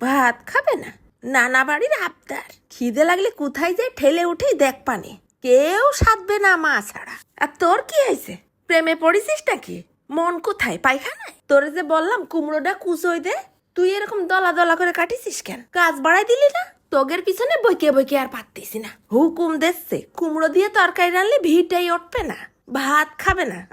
ভাত খাবে না? নানা বাড়ির আবদার। খিদে লাগলে কোথায় যায় ঠেলে উঠেই দেখ পানে। কেউ সাধবে না মা ছাড়া। আর তোর কি হয়েছে? প্রেমে পড়েছিস নাকি? মন কোথায়? পায়খানায়? তোরে যে বললাম কুমড়োটা কুচোই দে। তুই এরকম দলা দলা করে কাটিছিস কেন? কাজ বাড়াই দিলি না? তোগের পিছনে বইকে বইকে আর পারতিস না। হুকুম দেখছে কুমড়ো দিয়ে তরকারি রানলে ভিটাই উঠবে না। ভাত খাবে না।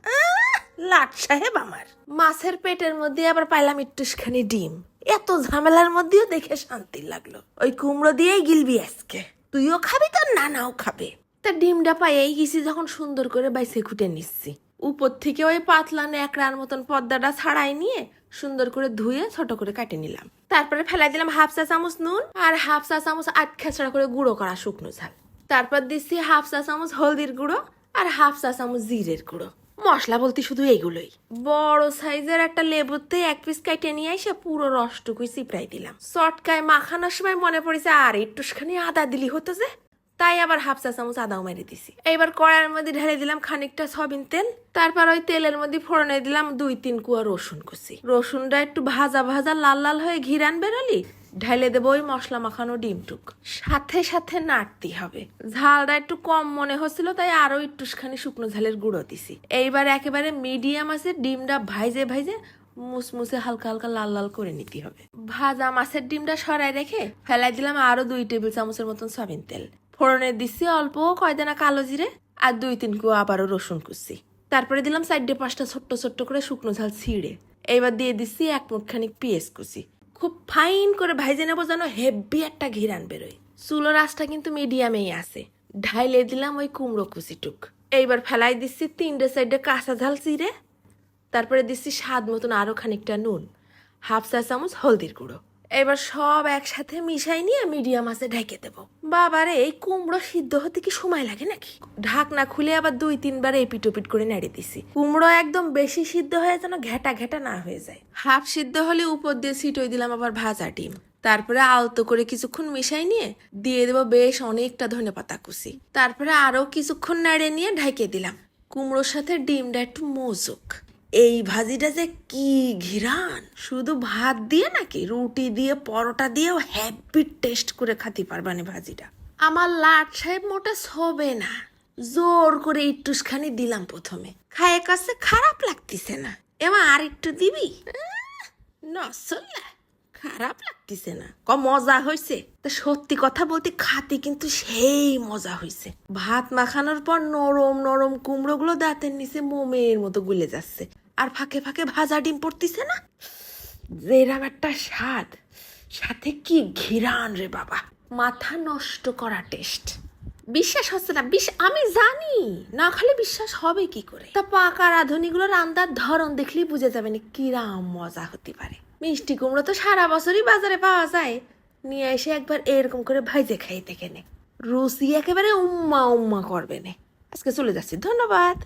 লাট সাহেব আমার। মাছের পেটের মধ্যে আবার পাইলাম একটুখানি ডিম। এত ঝামেলার মধ্যেও দেখে শান্তি লাগল। ওই কুমড়ো দিয়েই গিলবি আজকে। তুইও খাবি তোর নানাও খাবে। তা ডিমটা পাইয়াই গেছি যখন সুন্দর করে বাইসে খুঁটে নিচ্ছি। উপর থেকে ওই পাতলা ন্যাকড়ার মতন পর্দাটা ছাড়াই নিয়ে সুন্দর করে ধুয়ে ছোট করে কাটে নিলাম। তারপরে ফেলাই দিলাম হাফ চা চামচ নুন আর হাফ চা চামচ আট খেচড়া করে গুঁড়ো করা শুকনো ঝাল। তারপর দিচ্ছি হাফ চা চামচ হলদির গুঁড়ো আর হাফ চা চামচ জিরের গুঁড়ো। মশলা বলতে শুধু এগুলোই বড় সাইজের একটা লেবুতে এক পিস কাইটে নিয়ে এসে পুরো রসটুকুই চিপড়াই দিলাম। চটকায় মাখানোর সময় মনে পড়েছে, আর, একটুখানি আদা দিলি হতো যে। তাই আবার হাফ চা চামচ আদাও মেরে দিছি। এবার কড়াইয়ের মধ্যে ঢেলে দিলাম খানিকটা সয়াবিন তেল। তারপর ওই তেলের মধ্যে ফোড়নে দিলাম দুই, তিন কুয়া রসুন কুচি। রসুনটা একটু ভাজা ভাজা লাল লাল হয়ে ঘিরান বেরোলি ঢেলে দেবো ওই মশলা মাখানো ডিমটুক। সাথে সাথে নাড়তে হবে। ঝালটা একটু কম মনে হচ্ছিল, তাই আরও একটুখানি শুকনো ঝালের গুঁড়ো দিছি। এইবার একেবারে মিডিয়াম আছে, ডিমটা ভাইজে ভাইজে মুসমুসে হালকা হালকা লাল লাল করে নিতে হবে। ভাজা মাছের ডিমটা সরাই রেখে ফেলাই দিলাম আরও দুই টেবিল চামচের মতন সয়াবিন তেল। ফোড়নে দিচ্ছি অল্প কয়দানা কালো জিরে আর দুই তিন কুয়া আবারও রসুন কুচি। তারপরে দিলাম সাইডে পাঁচটা ছোট্ট ছোট্ট করে শুকনো ঝাল ছিঁড়ে। এইবার দিয়ে দিচ্ছি এক মুঠ খানিক পেঁয়াজ কুচি। খুব ফাইন করে ভাইজে নেব যেন হেভি একটা ঘিরান বেরোয়। চুলো রাসটা কিন্তু মিডিয়ামেই আছে। ঢাইলে দিলাম ওই কুমড়ো কুচিটুক। এইবার ফেলাই দিচ্ছি তিনটে সাইডে কাঁচা ঝাল চিড়ে। তারপরে দিচ্ছি স্বাদ মতন আরও খানিকটা নুন। হাফ চা চামচ হলদির গুঁড়ো। এবার সব একসাথে মিশাই নিয়ে মিডিয়াম আছে ঢেকে দেবো। বাবারে, এই কুমড়ো সিদ্ধ হতে কি সময় লাগে নাকি? ঢাকনা খুলে আবার দুই, তিনবার এপিট ওপিট করে নেড়ে দিছি। কুমড়ো একদম বেশি সিদ্ধ হয়ে যেন ঘেটা ঘেটা না হয়ে যায়। হাফ সিদ্ধ হলে উপর দিয়ে ছিটই দিলাম আবার ভাজা ডিম। তারপরে আলতো করে কিছুক্ষণ মিশাই নিয়ে দিয়ে দেবো বেশ অনেকটা ধনে পাতা কুচি। তারপরে আরও কিছুক্ষণ নেড়ে নিয়ে ঢেকে দিলাম। কুমড়োর সাথে ডিমটা একটু মজুক। এই ভাজিটা যে কি ঘিরান? শুধু ভাত দিয়ে নাকি রুটি দিয়ে, পরোটা দিয়েও হ্যাপি টেস্ট করে খাতে পারবানি ভাজিটা? আমার লাট সাহেব মোটা হবে না। জোর করে একটুখানি দিলাম প্রথমে। খায় কাছে খারাপ লাগতেছে না। এবার আর একটু দিবি নসল্লা। খারাপ লাগতেছে না। ক, মজা হয়েছে তা সত্যি কথা বলতে খাতে কিন্তু সেই মজা হয়েছে ভাত মাখানোর পর নরম নরম কুমড়োগুলো দাঁতের নিচে মোমের মতো গুলে যাচ্ছে। আর ফাঁকে ফাঁকে ভাজা ডিম পড়তিছে না? যেরাম একটা স্বাদ। সাথে কি ঘিরান রে বাবা। মাথা নষ্ট করা টেস্ট। বিশ্বাস হচ্ছে না, বিশ, আমি জানি। না খালি বিশ্বাস হবে কি করে? তা পাকা রাঁধুনিগুলোর রান্নার ধরন দেখলেই বুঝে যাবে না কিরাম মজা হতে পারে। মিষ্টি কুমড়ো তো সারা বছরই বাজারে পাওয়া যায়। নিয়ে এসে একবার এরকম করে ভাইজে খাইতে কেনে। রুচি একেবারে উম্মা উম্মা করবে নে। আজকে চলে যাচ্ছি, ধন্যবাদ।